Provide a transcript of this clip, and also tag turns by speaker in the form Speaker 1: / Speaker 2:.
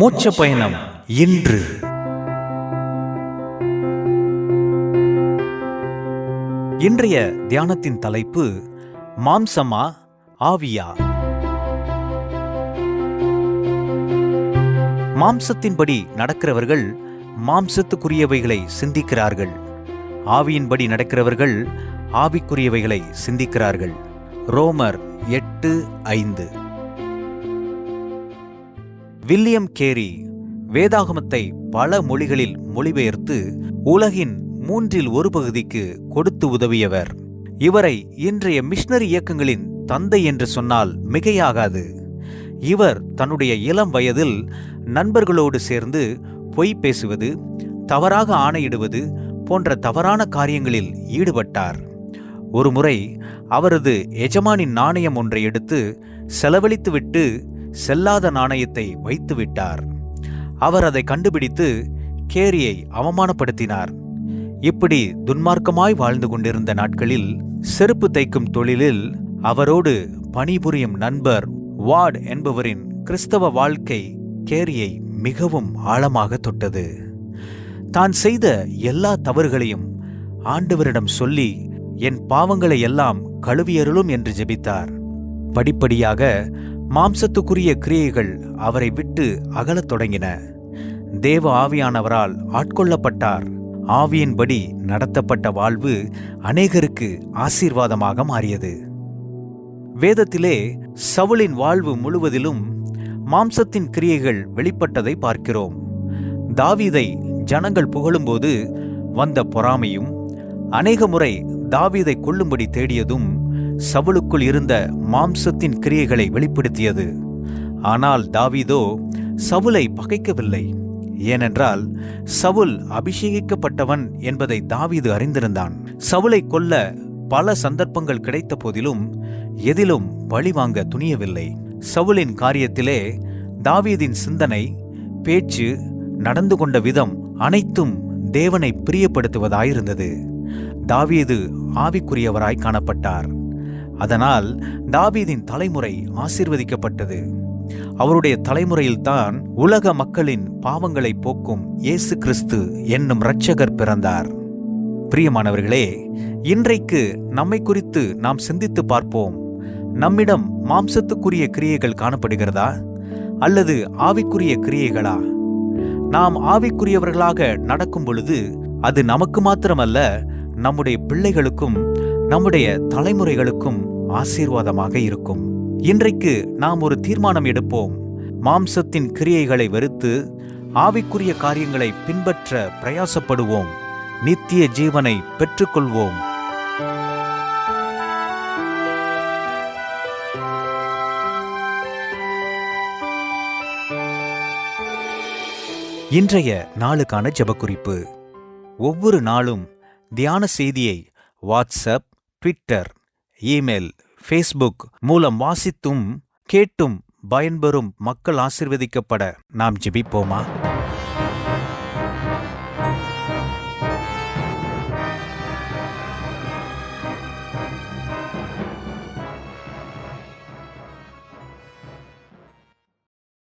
Speaker 1: மோட்ச பயணம் இன்று. இன்றைய தியானத்தின் தலைப்பு மாம்சமா ஆவியா? மாம்சத்தின்படி நடக்கிறவர்கள் மாம்சத்துக்குரியவைகளை சிந்திக்கிறார்கள். ஆவியின்படி நடக்கிறவர்கள் ஆவிக்குரியவைகளை சிந்திக்கிறார்கள். ரோமர் எட்டு ஐந்து. வில்லியம் கேரி வேதாகமத்தை பல மொழிகளில் மொழிபெயர்த்து உலகின் மூன்றில் ஒரு பகுதிக்கு கொடுத்து உதவியவர். இவரை இன்றைய மிஷனரி இயக்கங்களின் தந்தை என்று சொன்னால் மிகையாகாது. இவர் தன்னுடைய இளம் வயதில் நண்பர்களோடு சேர்ந்து பொய் பேசுவது தவறாக ஆணையிடுவது போன்ற தவறான காரியங்களில் ஈடுபட்டார். ஒருமுறை அவரது எஜமானின் நாணயம் ஒன்றை எடுத்து செலவழித்துவிட்டு செல்லாத நாணயத்தை வைத்துவிட்டார். அவர் அதை கண்டுபிடித்து கேரியை அவமானப்படுத்தினார். இப்படி துன்மார்க்கமாய் வாழ்ந்து கொண்டிருந்த நாட்களில் செருப்பு தைக்கும் தொழிலில் அவரோடு பணிபுரியும் நண்பர் வார்ட் என்பவரின் கிறிஸ்தவ வாழ்க்கை கேரியை மிகவும் ஆழமாக தொட்டது. தான் செய்த எல்லா தவறுகளையும் ஆண்டவரிடம் சொல்லி என் பாவங்களை எல்லாம் கழுவியருளும் என்று ஜெபித்தார். படிப்படியாக மாம்சத்துக்குரிய கிரியைகள் அவரை விட்டு அகலத் தொடங்கின. தேவ ஆவியானவரால் ஆட்கொள்ளப்பட்டார். ஆவியின்படி நடத்தப்பட்ட வாழ்வு அநேகருக்கு ஆசீர்வாதமாக மாறியது. வேதத்திலே சவுளின் வாழ்வு முழுவதிலும் மாம்சத்தின் கிரியைகள் வெளிப்பட்டதை பார்க்கிறோம். தாவீதை ஜனங்கள் புகழும்போது வந்த பொறாமையும் அநேக முறை தாவீதை கொல்லும்படி தேடியதும் சவுலுக்குள் இருந்த மாம்சத்தின் கிரியைகளை வெளிப்படுத்தியது. ஆனால் தாவீதோ சவுலை பகைக்கவில்லை. ஏனென்றால் சவுல் அபிஷேகிக்கப்பட்டவன் என்பதை தாவீது அறிந்திருந்தான். சவுலை கொல்ல பல சந்தர்ப்பங்கள் கிடைத்த போதிலும் எதிலும் பழிவாங்க துணியவில்லை. சவுலின் காரியத்திலே தாவீதின் சிந்தனை பேச்சு நடந்து கொண்ட விதம் அனைத்தும் தேவனை பிரியப்படுத்துவதாயிருந்தது. தாவீது ஆவிக்குரியவராய் காணப்பட்டார். அதனால் தாவீதின் தலைமுறை ஆசீர்வதிக்கப்பட்டது. அவருடைய தலைமுறையில்தான் உலக மக்களின் பாவங்களை போக்கும் இயேசு கிறிஸ்து என்னும் இரட்சகர் பிறந்தார். பிரியமானவர்களே இன்றைக்கு நம்மை குறித்து நாம் சிந்தித்து பார்ப்போம். நம்மிடம் மாம்சத்துக்குரிய கிரியைகள் காணப்படுகிறதா? அல்லது ஆவிக்குரிய கிரியைகளா? நாம் ஆவிக்குரியவர்களாக நடக்கும் பொழுது அது நமக்கு மாத்திரமல்ல நம்முடைய பிள்ளைகளுக்கும் நம்முடைய தலைமுறைகளுக்கும் ஆசீர்வாதமாக இருக்கும். இன்றைக்கு நாம் ஒரு தீர்மானம் எடுப்போம். மாம்சத்தின் கிரியைகளை வெறுத்து ஆவிக்குரிய காரியங்களை பின்பற்ற பிரயாசப்படுவோம். நித்திய ஜீவனை பெற்றுக்கொள்வோம். இன்றைய நாளுக்கான ஜபக்குறிப்பு. ஒவ்வொரு நாளும் தியான செய்தியை வாட்ஸ்அப் ட்விட்டர் இமெயில் ஃபேஸ்புக் மூலம் வாசித்தும் கேட்டும் பயன்பெறும் மக்கள் ஆசிர்வதிக்கப்பட நாம் ஜெபிப்போமா?